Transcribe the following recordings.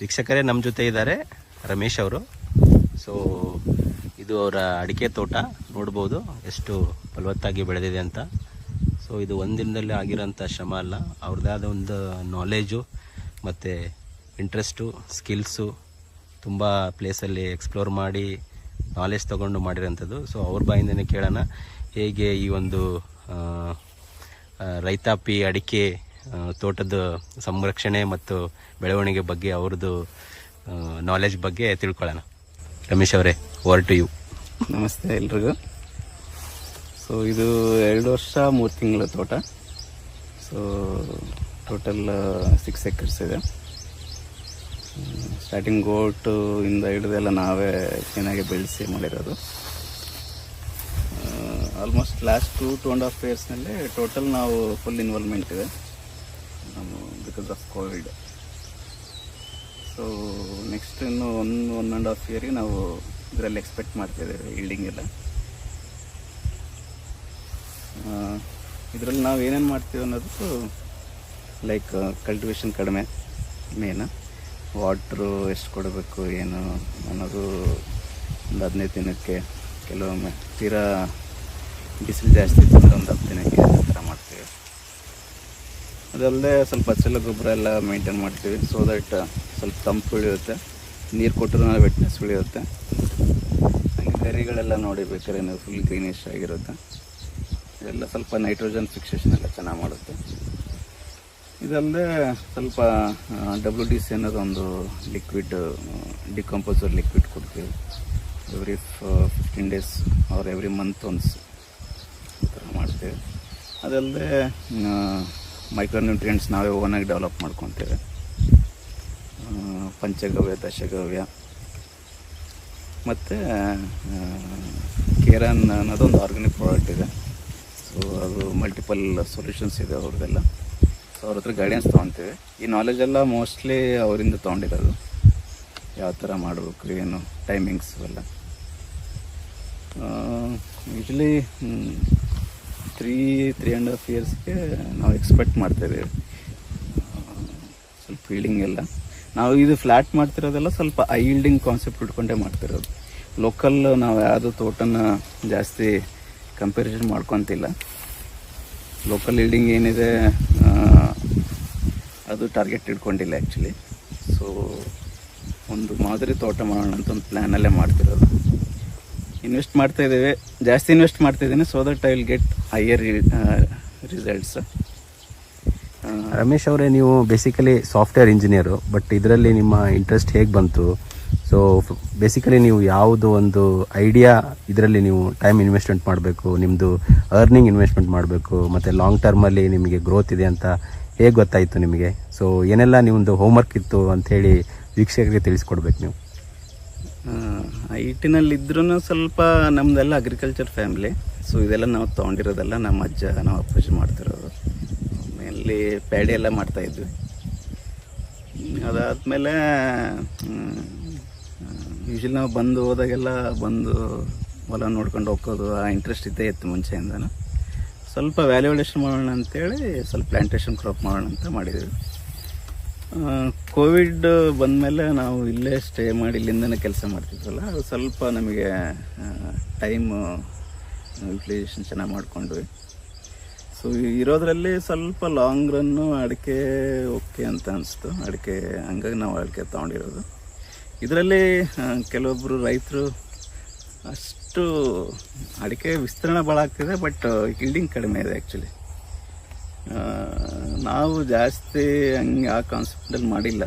ವೀಕ್ಷಕರೇ ನಮ್ಮ ಜೊತೆ ಇದ್ದಾರೆ ರಮೇಶ್ ಅವರು. ಸೊ ಇದು ಅವರ ಅಡಿಕೆ ತೋಟ, ನೋಡ್ಬೋದು ಎಷ್ಟು ಫಲವತ್ತಾಗಿ ಬೆಳೆದಿದೆ ಅಂತ. ಸೊ ಇದು ಒಂದಿನದಲ್ಲಿ ಆಗಿರೋಂಥ ಶ್ರಮ ಅಲ್ಲ. ಅವ್ರದ್ದೇ ಆದ ಒಂದು ನಾಲೆಜು ಮತ್ತು ಇಂಟ್ರೆಸ್ಟು ಸ್ಕಿಲ್ಸು ತುಂಬ ಪ್ಲೇಸಲ್ಲಿ ಎಕ್ಸ್ಪ್ಲೋರ್ ಮಾಡಿ ನಾಲೆಜ್ ತೊಗೊಂಡು ಮಾಡಿರೋಂಥದ್ದು. ಸೊ ಅವ್ರ ಬಾಯಿಂದನೇ ಕೇಳೋಣ, ಹೇಗೆ ಈ ಒಂದು ರೈತಾಪಿ ಅಡಿಕೆ ತೋಟದ ಸಂರಕ್ಷಣೆ ಮತ್ತು ಬೆಳವಣಿಗೆ ಬಗ್ಗೆ ಅವ್ರದ್ದು ನಾಲೆಜ್ ಬಗ್ಗೆ ತಿಳ್ಕೊಳ್ಳೋಣ. ರಮೇಶ್ ಅವರೇ ಓವರ್ ಟು ಯು ನಮಸ್ತೆ ಎಲ್ರಿಗೂ. ಸೊ ಇದು ಎರಡು ವರ್ಷ, ಮೂರು ತಿಂಗಳ ತೋಟ. ಸೊ ಟೋಟಲ್ ಸಿಕ್ಸ್ ಎಕರ್ಸ್ ಇದೆ. ಸ್ಟಾರ್ಟಿಂಗ್ ಗೋಟು ಇಂದ ಹಿಡಿದೆಲ್ಲ ನಾವೇ ಚೆನ್ನಾಗಿ ಬೆಳೆಸಿ ಮಾಡಿರೋದು. Almost last two two and half ಇಯರ್ಸ್ನಲ್ಲಿ total ನಾವು ಫುಲ್ ಇನ್ವಾಲ್ವ್ಮೆಂಟ್ ಇದೆ. ನಮ್ಮ because of Covid so next ಇನ್ನು ಒನ್ ಒನ್ ಆ್ಯಂಡ್ ಹಾಫ್ ಇಯರಿಗೆ ನಾವು ಇದರಲ್ಲಿ ಎಕ್ಸ್ಪೆಕ್ಟ್ ಮಾಡ್ತಿದ್ದೇವೆ ಇಲ್ಡಿಂಗ್ ಎಲ್ಲ. ಇದರಲ್ಲಿ ನಾವು ಏನೇನು ಮಾಡ್ತೀವಿ ಅನ್ನೋದು ಲೈಕ್ ಕಲ್ಟಿವೇಷನ್ ಕಡಿಮೆ ಮೇನ್ ವಾಟ್ರು ಎಷ್ಟು ಕೊಡಬೇಕು, ಏನು ಅನ್ನೋದು ಒಂದು ಹದಿನೈದು ದಿನಕ್ಕೆ, ಕೆಲವೊಮ್ಮೆ ತೀರಾ ಬಿಸಿಲು ಜಾಸ್ತಿ ಇತ್ತು ಒಂದು ಹತ್ತು ದಿನಕ್ಕೆ ಆ ಥರ ಮಾಡ್ತೀವಿ. ಅದಲ್ಲದೆ ಸ್ವಲ್ಪ ಹಸಿಲ ಗೊಬ್ಬರ ಎಲ್ಲ ಮೇಂಟೈನ್ ಮಾಡ್ತೀವಿ. ಸೊ ದಟ್ ಸ್ವಲ್ಪ ತಂಪು ಉಳಿಯುತ್ತೆ. ನೀರು ಕೊಟ್ಟರು ವೆಟ್ನೆಸ್ ಉಳಿಯುತ್ತೆ. ಹಾಗೆ ಗರಿಗಳೆಲ್ಲ ನೋಡಿ ಬೇಕಾದ್ರೆ ಫುಲ್ ಗ್ರೀನಿಶ್ ಆಗಿರುತ್ತೆ. ಇದೆಲ್ಲ ಸ್ವಲ್ಪ ನೈಟ್ರೋಜನ್ ಫಿಕ್ಸೇಷನ್ ಎಲ್ಲ ಚೆನ್ನಾಗಿ ಮಾಡುತ್ತೆ. ಇದಲ್ಲದೆ ಸ್ವಲ್ಪ ಡಬ್ಲ್ಯೂ ಡಿ ಸಿ ಅನ್ನೋದು ಒಂದು ಲಿಕ್ವಿಡ್ ಡಿಕಂಪೋಸರ್ ಲಿಕ್ವಿಡ್ ಕೊಡ್ತೀವಿ. ಎವ್ರಿ ಫಿಫ್ಟೀನ್ ಡೇಸ್ ಅವ್ರ ಎವ್ರಿ ಮಂತ್ ಒನ್ಸ್ ಈ ಥರ ಮಾಡ್ತೇವೆ. ಅದಲ್ಲದೆ ಮೈಕ್ರೋನ್ಯೂಟ್ರಿಯೆಂಟ್ಸ್ ನಾವೇ ಓನಾಗಿ ಡೆವಲಪ್ ಮಾಡ್ಕೊತೇವೆ. ಪಂಚಗವ್ಯ, ದಶಗವ್ಯ. ಮತ್ತು ಕೇರನ್ ಅನ್ನೋದೊಂದು ಆರ್ಗ್ಯಾನಿಕ್ ಪ್ರಾಡಕ್ಟ್ ಇದೆ. ಸೊ ಅದು ಮಲ್ಟಿಪಲ್ ಸೊಲ್ಯೂಷನ್ಸ್ ಇದೆ ಅವ್ರದ್ದೆಲ್ಲ. ಸೊ ಅವ್ರ ಹತ್ರ ಗೈಡೆನ್ಸ್ ತೊಗೊತೀವಿ. ಈ ನಾಲೆಜೆಲ್ಲ ಮೋಸ್ಟ್ಲಿ ಅವರಿಂದ ತೊಗೊಂಡಿರೋದು. ಯಾವ ಥರ ಮಾಡಬೇಕು, ಏನು ಟೈಮಿಂಗ್ಸ್ ಎಲ್ಲ usually three three and half ಇಯರ್ಸ್ಗೆ ನಾವು ಎಕ್ಸ್ಪೆಕ್ಟ್ ಮಾಡ್ತಾಯಿದ್ದೀವಿ ಸ್ವಲ್ಪ ಫೀಲ್ಡಿಂಗ್ ಎಲ್ಲ. ನಾವು ಇದು ಫ್ಲ್ಯಾಟ್ ಮಾಡ್ತಿರೋದೆಲ್ಲ ಸ್ವಲ್ಪ ಐ ಈಲ್ಡಿಂಗ್ ಕಾನ್ಸೆಪ್ಟ್ ಇಟ್ಕೊಂಡೇ ಮಾಡ್ತಿರೋದು. ಲೋಕಲ್ ನಾವು ಯಾವುದು ತೋಟನ ಜಾಸ್ತಿ ಕಂಪ್ಯಾರಿಸನ್ ಮಾಡ್ಕೊತಿಲ್ಲ. ಲೋಕಲ್ ಈಲ್ಡಿಂಗ್ ಏನಿದೆ ಅದು ಟಾರ್ಗೆಟ್ ಇಟ್ಕೊಂಡಿಲ್ಲ ಆ್ಯಕ್ಚುಲಿ ಸೊ ಒಂದು ಮಾದರಿ ತೋಟ ಮಾಡೋಣ ಅಂತ ಒಂದು ಪ್ಲ್ಯಾನಲ್ಲೇ ಮಾಡ್ತಿರೋದು. ಇನ್ವೆಸ್ಟ್ ಮಾಡ್ತಾ ಇದ್ದೇವೆ. ಜಾಸ್ತಿ ಇನ್ವೆಸ್ಟ್ ಮಾಡ್ತಾ ಇದ್ದೀನಿ. So that I will get higher results Ramesh ಅವರೇ, ನೀವು ಬೇಸಿಕಲಿ ಸಾಫ್ಟ್ವೇರ್ ಇಂಜಿನಿಯರು ಬಟ್ ಇದರಲ್ಲಿ ನಿಮ್ಮ ಇಂಟ್ರೆಸ್ಟ್ ಹೇಗೆ ಬಂತು? ಸೊ ಬೇಸಿಕಲಿ ನೀವು ಯಾವುದು ಒಂದು ಐಡಿಯಾ ಇದರಲ್ಲಿ ನೀವು ಟೈಮ್ ಇನ್ವೆಸ್ಟ್ಮೆಂಟ್ ಮಾಡಬೇಕು ನಿಮ್ಮದು ಅರ್ನಿಂಗ್ ಇನ್ವೆಸ್ಟ್ಮೆಂಟ್ ಮಾಡಬೇಕು, ಮತ್ತು ಲಾಂಗ್ ಟರ್ಮಲ್ಲಿ ನಿಮಗೆ ಗ್ರೋತ್ ಇದೆ ಅಂತ ಹೇಗೆ ಗೊತ್ತಾಯಿತು ನಿಮಗೆ? ಸೊ ಏನೆಲ್ಲ ನಿಮ್ಮದು ಹೋಮ್ವರ್ಕ್ ಇತ್ತು ಅಂಥೇಳಿ ವೀಕ್ಷಕರಿಗೆ ತಿಳಿಸ್ಕೊಡ್ಬೇಕು ನೀವು. ಐ ಟಿನಲ್ಲಿ ಇದ್ರೂ ಸ್ವಲ್ಪ ನಮ್ಮದೆಲ್ಲ ಅಗ್ರಿಕಲ್ಚರ್ ಫ್ಯಾಮಿಲಿ ಸೊ ಇದೆಲ್ಲ ನಾವು ತೊಗೊಂಡಿರೋದೆಲ್ಲ ನಮ್ಮ ಅಜ್ಜ ನಾವು ಅಪ್ಪಾಜಿ ಮಾಡ್ತಿರೋದು. ಮೇನ್ಲಿ ಪ್ಯಾಡಿ ಎಲ್ಲ ಮಾಡ್ತಾ ಇದ್ವಿ. ಅದಾದಮೇಲೆ ಯೂಶಲಿ ನಾವು ಬಂದು ಹೋದಾಗೆಲ್ಲ ಬಂದು ಹೊಲ ನೋಡ್ಕೊಂಡು ಹೋಗೋದು ಆ ಇಂಟ್ರೆಸ್ಟ್ ಇದ್ದೇ ಇತ್ತು ಮುಂಚೆಯಿಂದನೂ. ಸ್ವಲ್ಪ ವ್ಯಾಲ್ಯೂಡೇಷನ್ ಮಾಡೋಣ ಅಂತೇಳಿ, ಸ್ವಲ್ಪ ಪ್ಲ್ಯಾಂಟೇಷನ್ ಕ್ರಾಪ್ ಮಾಡೋಣ ಅಂತ ಮಾಡಿದ್ವಿ. ಕೋವಿಡ್ ಬಂದಮೇಲೆ ನಾವು ಇಲ್ಲೇ ಸ್ಟೇ ಮಾಡಿ ಇಲ್ಲಿಂದನೇ ಕೆಲಸ ಮಾಡ್ತಿದ್ವಲ್ಲ, ಅದು ಸ್ವಲ್ಪ ನಮಗೆ ಟೈಮ್ ಯುಟಿಲೈಸೇಷನ್ ಚೆನ್ನಾಗಿ ಮಾಡಿಕೊಂಡ್ವಿ. ಸೊ ಇರೋದ್ರಲ್ಲಿ ಸ್ವಲ್ಪ ಲಾಂಗ್ ರನ್ನು ಅಡಿಕೆ ಓಕೆ ಅಂತ ಅನಿಸ್ತು. ಅಡಿಕೆ, ಹಂಗಾಗಿ ನಾವು ಅಡಿಕೆ ತೊಗೊಂಡಿರೋದು. ಇದರಲ್ಲಿ ಕೆಲವೊಬ್ಬರು ರೈತರು ಅಷ್ಟು ಅಡಿಕೆ ವಿಸ್ತರಣೆ ಭಾಳ ಆಗ್ತಿದೆ ಬಟ್ ಹಿಲ್ಡಿಂಗ್ ಕಡಿಮೆ ಇದೆ ಆ್ಯಕ್ಚುಲಿ ನಾವು ಜಾಸ್ತಿ ಹಂಗೆ ಆ ಕಾನ್ಸೆಪ್ಟಲ್ಲಿ ಮಾಡಿಲ್ಲ.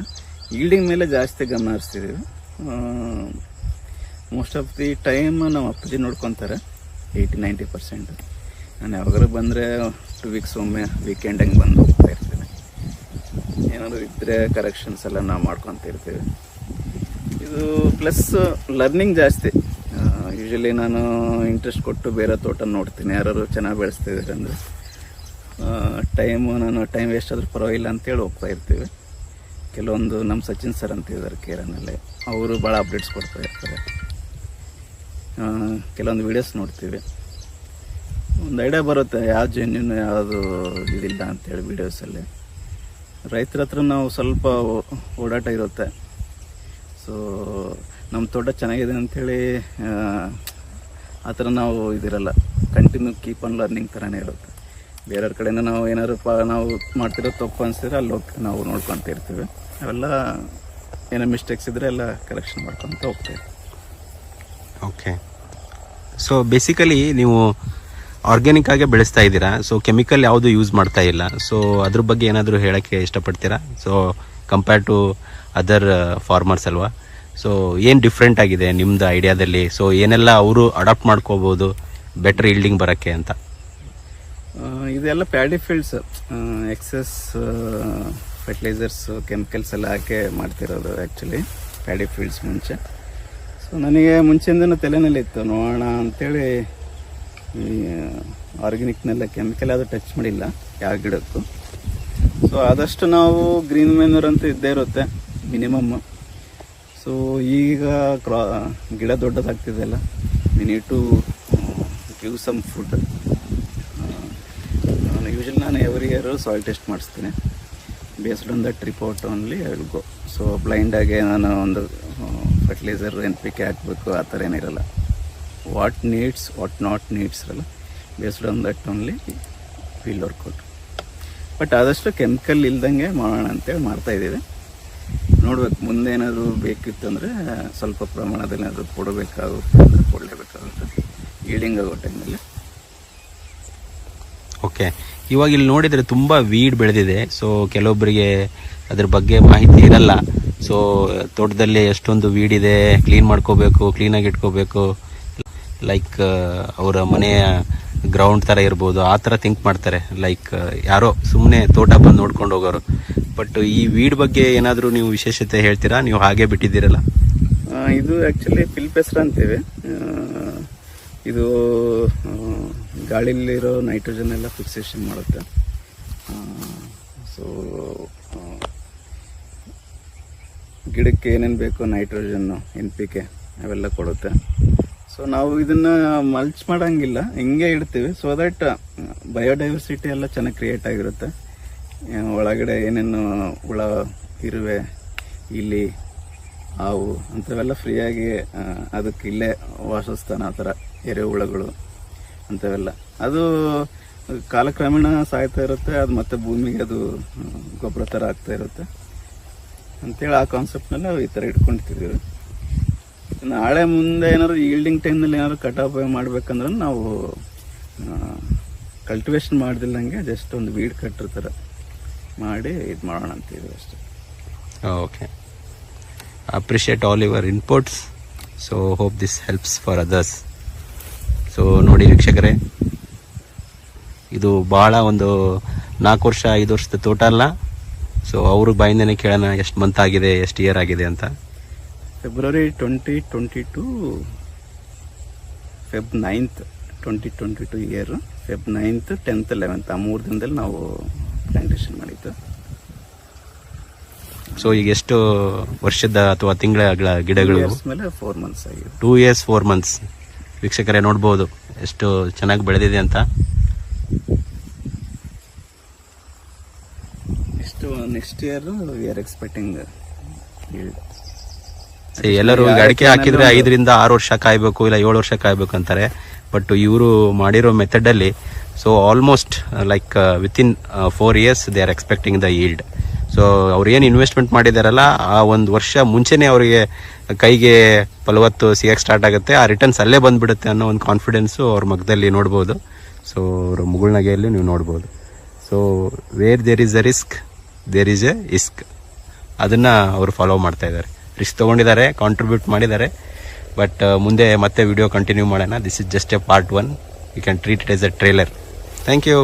ಈಲ್ಡಿಂಗ್ ಮೇಲೆ ಜಾಸ್ತಿ ಗಮನ ಹರಿಸ್ತಿದ್ದೀವಿ ಮೋಸ್ಟ್ ಆಫ್ ದಿ ಟೈಮ್ ನಮ್ಮ ಅಪ್ಪಾಜಿ ನೋಡ್ಕೊತಾರೆ ಏಯ್ಟಿ ನೈಂಟಿ ಪರ್ಸೆಂಟ್ ನಾನು ಯಾವಾಗಾರು ಬಂದರೆ ಟು ವೀಕ್ಸ್ ಒಮ್ಮೆ ವೀಕೆಂಡ್ ಹಂಗೆ ಬಂದು ಹೋಗ್ತಾ ಇರ್ತೀನಿ. ಏನಾದರೂ ಇದ್ದರೆ ಕರೆಕ್ಷನ್ಸ್ ಎಲ್ಲ ನಾವು ಮಾಡ್ಕೊತ ಇರ್ತೀವಿ. ಇದು ಪ್ಲಸ್ ಲರ್ನಿಂಗ್ ಜಾಸ್ತಿ. ಯೂಶಲಿ ನಾನು ಇಂಟ್ರೆಸ್ಟ್ ಕೊಟ್ಟು ಬೇರೆ ತೋಟ ನೋಡ್ತೀನಿ. ಯಾರು ಚೆನ್ನಾಗಿ ಬೆಳೆಸ್ತಿದ್ದಾರೆ ಅಂದರೆ ಟೈಮು ನಾನು ಟೈಮ್ ವೇಸ್ಟ್ ಆದರೂ ಪರವಾಗಿಲ್ಲ ಅಂತೇಳಿ ಹೋಗ್ತಾ ಇರ್ತೀವಿ. ಕೆಲವೊಂದು ನಮ್ಮ ಸಚಿನ್ ಸರ್ ಅಂತ ಇದ್ದಾರೆ ಕೇರನಲ್ಲಿ ಅವರು ಭಾಳ ಅಪ್ಡೇಟ್ಸ್ ಕೊಡ್ತಾ ಇರ್ತಾರೆ. ಕೆಲವೊಂದು ವೀಡಿಯೋಸ್ ನೋಡ್ತೀವಿ. ಒಂದು ಐಡಿಯಾ ಬರುತ್ತೆ ಯಾವ ಜೆನ್ಯೂನ್ ಯಾವುದು ಇದಿಲ್ಲ ಅಂತೇಳಿ ವೀಡಿಯೋಸಲ್ಲಿ ರೈತರ ಹತ್ರ ನಾವು ಸ್ವಲ್ಪ ಓಡಾಟ ಇರುತ್ತೆ. ಸೊ ನಮ್ಮ ತೋಟ ಚೆನ್ನಾಗಿದೆ ಅಂಥೇಳಿ ಆ ಥರ ನಾವು ಇದಿರಲ್ಲ. ಕಂಟಿನ್ಯೂ ಕೀಪ್ ಆನ್ ಲರ್ನಿಂಗ್ ಥರನೇ ಇರುತ್ತೆ. ಬೇರೆಯವ್ರ ಕಡೆಯಿಂದ ನಾವು ಏನಾದ್ರು ಪ, ನಾವು ಮಾಡ್ತಿರೋ ತಪ್ಪು ಅನಿಸಿದ್ರೆ ಅಲ್ಲಿ ಹೋಗಿ ನಾವು ನೋಡ್ಕೊತ ಇರ್ತೀವಿ. ಅವೆಲ್ಲ ಏನೋ ಮಿಸ್ಟೇಕ್ಸ್ ಇದ್ದರೆ ಎಲ್ಲ ಕರೆಕ್ಷನ್ ಮಾಡ್ಕೊತ ಹೋಗ್ತೀವಿ. ಓಕೆ ಸೊ ಬೇಸಿಕಲಿ ನೀವು ಆರ್ಗ್ಯಾನಿಕ್ ಆಗೇ ಬೆಳೆಸ್ತಾ ಇದ್ದೀರಾ ಸೊ ಕೆಮಿಕಲ್ ಯಾವುದು ಯೂಸ್ ಮಾಡ್ತಾ ಇಲ್ಲ. ಸೊ ಅದ್ರ ಬಗ್ಗೆ ಏನಾದರೂ ಹೇಳೋಕ್ಕೆ ಇಷ್ಟಪಡ್ತೀರಾ? So compare to other farmers ಅಲ್ವಾ? ಸೊ ಏನು ಡಿಫ್ರೆಂಟ್ ಆಗಿದೆ ನಿಮ್ದು ಐಡಿಯಾದಲ್ಲಿ ಸೊ ಏನೆಲ್ಲ ಅವರು ಅಡಾಪ್ಟ್ ಮಾಡ್ಕೋಬೋದು ಬೆಟರ್ ಈಲ್ಡಿಂಗ್ ಬರೋಕ್ಕೆ ಅಂತ. ಇದೆಲ್ಲ paddy fields excess fertilizers chemicals ಎಲ್ಲ ಹಾಕಿ ಮಾಡ್ತಿರೋದು ಆ್ಯಕ್ಚುಲಿ ಪ್ಯಾಡಿ ಫೀಲ್ಡ್ಸ್ ಮುಂಚೆ. ಸೊ ನನಗೆ ಮುಂಚೆಯಿಂದನೂ ತಲೆನಲ್ಲಿ ಇತ್ತು, ನೋಡೋಣ ಅಂಥೇಳಿ ಈ ಆರ್ಗ್ಯಾನಿಕ್ನೆಲ್ಲ ಕೆಮಿಕಲ್ ಅದು ಟಚ್ ಮಾಡಿಲ್ಲ ಯಾವ ಗಿಡಕ್ಕೂ. ಸೊ ಆದಷ್ಟು ನಾವು ಗ್ರೀನ್ ಮೆನ್ಯೂರ್ ಅಂತ ಇದ್ದೇ ಇರುತ್ತೆ ಮಿನಿಮಮ್ ಸೊ ಈಗ ಕ್ರಾ, ಗಿಡ ದೊಡ್ಡದಾಗ್ತಿದೆಯಲ್ಲ we to give some food ನಾನು ಎವ್ರಿ ಇಯರು ಸಾಯಿಲ್ ಟೆಸ್ಟ್ ಮಾಡಿಸ್ತೀನಿ. Based on that report only I will go so ಬ್ಲೈಂಡಾಗೆ ನಾನು ಒಂದು ಫರ್ಟಿಲೈಸರ್ ಎನ್ ಪಿ ಕೆ ಹಾಕಬೇಕು, ಆ ಥರ ಏನಿರಲ್ಲ what needs what not needs ಇರಲ್ಲ. Based on that only field workout but ಆದಷ್ಟು ಕೆಮಿಕಲ್ ಇಲ್ದಂಗೆ ಮಾಡೋಣ ಅಂತೇಳಿ ಮಾಡ್ತಾ ಇದ್ದೀವಿ. ನೋಡ್ಬೇಕು, ಮುಂದೆ ಏನಾದರೂ ಬೇಕಿತ್ತು ಅಂದರೆ ಸ್ವಲ್ಪ ಪ್ರಮಾಣದಲ್ಲಿ ಏನಾದರೂ ಕೊಡಬೇಕಾಗುತ್ತೆ ಅಂದರೆ ಕೊಡಲೇಬೇಕಾಗುತ್ತೆ. ಈಡಿಂಗ್ ಆಗೋ ಟೈಮಲ್ಲಿ ಓಕೆ ಇವಾಗ ಇಲ್ಲಿ ನೋಡಿದರೆ ತುಂಬ ವೀಡ್ ಬೆಳೆದಿದೆ. ಸೊ ಕೆಲವೊಬ್ಬರಿಗೆ ಅದ್ರ ಬಗ್ಗೆ ಮಾಹಿತಿ ಇರಲ್ಲ. ಸೊ ತೋಟದಲ್ಲಿ ಎಷ್ಟೊಂದು ವೀಡ್ ಇದೆ ಕ್ಲೀನ್ ಮಾಡ್ಕೋಬೇಕು ಕ್ಲೀನಾಗಿ ಇಟ್ಕೋಬೇಕು. ಲೈಕ್ ಅವರ ಮನೆಯ ಗ್ರೌಂಡ್ ಥರ ಇರ್ಬೋದು, ಆ ಥರ ಥಿಂಕ್ ಮಾಡ್ತಾರೆ. ಲೈಕ್ ಯಾರೋ ಸುಮ್ಮನೆ ತೋಟ ಬಂದು ನೋಡ್ಕೊಂಡು ಹೋಗೋರು. ಬಟ್ ಈ ವೀಡ್ ಬಗ್ಗೆ ಏನಾದರೂ ನೀವು ವಿಶೇಷತೆ ಹೇಳ್ತೀರಾ? ನೀವು ಹಾಗೆ ಬಿಟ್ಟಿದ್ದೀರಲ್ಲ? ಇದು ಆ್ಯಕ್ಚುಲಿ ಫಿಲ್ಪೆಸ್ರ ಅಂತೀವಿ. ಇದು ಗಾಳಿಲಿರೋ ನೈಟ್ರೋಜನ್ ಎಲ್ಲ ಫಿಕ್ಸೇಷನ್ ಮಾಡುತ್ತೆ. ಸೊ ಗಿಡಕ್ಕೆ ಏನೇನು ಬೇಕು ನೈಟ್ರೋಜನ್ನು ಎನ್ ಪಿ ಕೆ ಅವೆಲ್ಲ ಕೊಡುತ್ತೆ. ಸೊ ನಾವು ಇದನ್ನು ಮಲ್ಚ್ ಮಾಡೋಂಗಿಲ್ಲ, ಹಿಂಗೆ ಇಡ್ತೀವಿ. ಸೊ ದಟ್ ಬಯೋಡೈವರ್ಸಿಟಿ ಎಲ್ಲ ಚೆನ್ನಾಗಿ ಕ್ರಿಯೇಟ್ ಆಗಿರುತ್ತೆ. ಒಳಗಡೆ ಏನೇನು ಹುಳ, ಇರುವೆ ಇಲ್ಲಿ ಹಾವು ಅಂಥವೆಲ್ಲ ಫ್ರೀಯಾಗಿ ಅದಕ್ಕೆ ಇಲ್ಲೇ ವಾಸಸ್ಥಾನ ಆ ಥರ ಎರೆಹುಳಗಳು ಅಂಥವೆಲ್ಲ. ಅದು ಕಾಲಕ್ರಮೇಣ ಸಾಯ್ತಾ ಇರುತ್ತೆ, ಅದು ಮತ್ತೆ ಭೂಮಿಗೆ ಅದು ಗೊಬ್ಬರ ಥರ ಆಗ್ತಾ ಇರುತ್ತೆ. ಅಂತೇಳಿ ಆ ಕಾನ್ಸೆಪ್ಟ್ನಲ್ಲಿ ನಾವು ಈ ಥರ ಇಟ್ಕೊಂತಿದ್ದೀವಿ ನಾಳೆ ಮುಂದೆ ಏನಾದ್ರು ಈಲ್ಡಿಂಗ್ ಟೈಮ್ನಲ್ಲಿ ಏನಾದ್ರು ಕಟಾವ್ ಮಾಡ್ಬೇಕಂದ್ರೆ ನಾವು ಕಲ್ಟಿವೇಷನ್ ಮಾಡ್ದಿಲ್ಲಂಗೆ ಜಸ್ಟ್ ಒಂದು ವೀಡ್ ಕಟ್ಟಿರ್ತಾರೆ ಮಾಡಿ ಇದು ಮಾಡೋಣ ಅಂತೀವಿ ಅಷ್ಟೇ. Okay appreciate all your inputs so hope this helps for others so ನೋಡಿ ವೀಕ್ಷಕರೇ ಇದು ಭಾಳ ಒಂದು ನಾಲ್ಕು ವರ್ಷ ಐದು ವರ್ಷದ ತೋಟ ಅಲ್ಲ. ಸೊ ಅವ್ರ ಬಾಯಿಂದನೇ ಕೇಳೋಣ ಎಷ್ಟು ಮಂತ್ ಆಗಿದೆ ಎಷ್ಟು ಇಯರ್ ಆಗಿದೆ ಅಂತ. February twenty twenty two Feb ninth twenty twenty two year Feb ninth tenth eleventh ಆ ಮೂರು ದಿನದಲ್ಲಿ ನಾವು ಪ್ಲಾಂಟೇಶನ್ ಮಾಡಿದ್ದು. ಸೊ ಈಗ ಎಷ್ಟು ವರ್ಷದ ಅಥವಾ ತಿಂಗಳ ಗಿಡಗಳು? ಫೋರ್ ಮಂತ್ಸ್ ಆಗಿದೆ. ಟೂ ಇಯರ್ಸ್ ಫೋರ್ ಮಂತ್ಸ್ ವೀಕ್ಷಕರೇ ನೋಡ್ಬೋದು ಎಷ್ಟು ಚೆನ್ನಾಗಿ ಬೆಳೆದಿದೆ ಅಂತ. Next next year we are expecting See, ಎಲ್ಲರೂ ಈಗ ಅಡಿಕೆ ಹಾಕಿದ್ರೆ ಐದರಿಂದ ಆರು ವರ್ಷ ಕಾಯ್ಬೇಕು ಇಲ್ಲ ಏಳು ವರ್ಷ ಕಾಯ್ಬೇಕು ಅಂತಾರೆ. ಬಟ್ ಇವರು ಮಾಡಿರೋ ಮೆಥಡ್ ಅಲ್ಲಿ so almost like within in four years they are expecting the yield so ಅವ್ರು ಏನು ಇನ್ವೆಸ್ಟ್ಮೆಂಟ್ ಮಾಡಿದಾರಲ್ಲ, ಆ ಒಂದು ವರ್ಷ ಮುಂಚೆನೇ ಅವರಿಗೆ ಕೈಗೆ ಫಲವತ್ತು ಸಿಗಕ್ಕೆ ಸ್ಟಾರ್ಟ್ ಆಗುತ್ತೆ. ಆ ರಿಟರ್ನ್ಸ್ ಅಲ್ಲೇ ಬಂದ್ಬಿಡುತ್ತೆ ಅನ್ನೋ ಒಂದು ಕಾನ್ಫಿಡೆನ್ಸು ಅವ್ರ ಮಗದಲ್ಲಿ ನೋಡ್ಬೋದು. ಸೊ ಅವ್ರ ಮುಗುಳ್ನಗೆಯಲ್ಲಿ ನೀವು ನೋಡ್ಬೋದು. So where there is a risk there is a risk ಅದನ್ನು ಅವರು ಫಾಲೋ ಮಾಡ್ತಾ ಇದ್ದಾರೆ ರಿಸ್ಕ್ ತಗೊಂಡಿದ್ದಾರೆ ಕಾಂಟ್ರಿಬ್ಯೂಟ್ ಮಾಡಿದ್ದಾರೆ. ಬಟ್ ಮುಂದೆ ಮತ್ತೆ ವಿಡಿಯೋ ಕಂಟಿನ್ಯೂ ಮಾಡೋಣ. This is just a part one you can treat it as a trailer thank you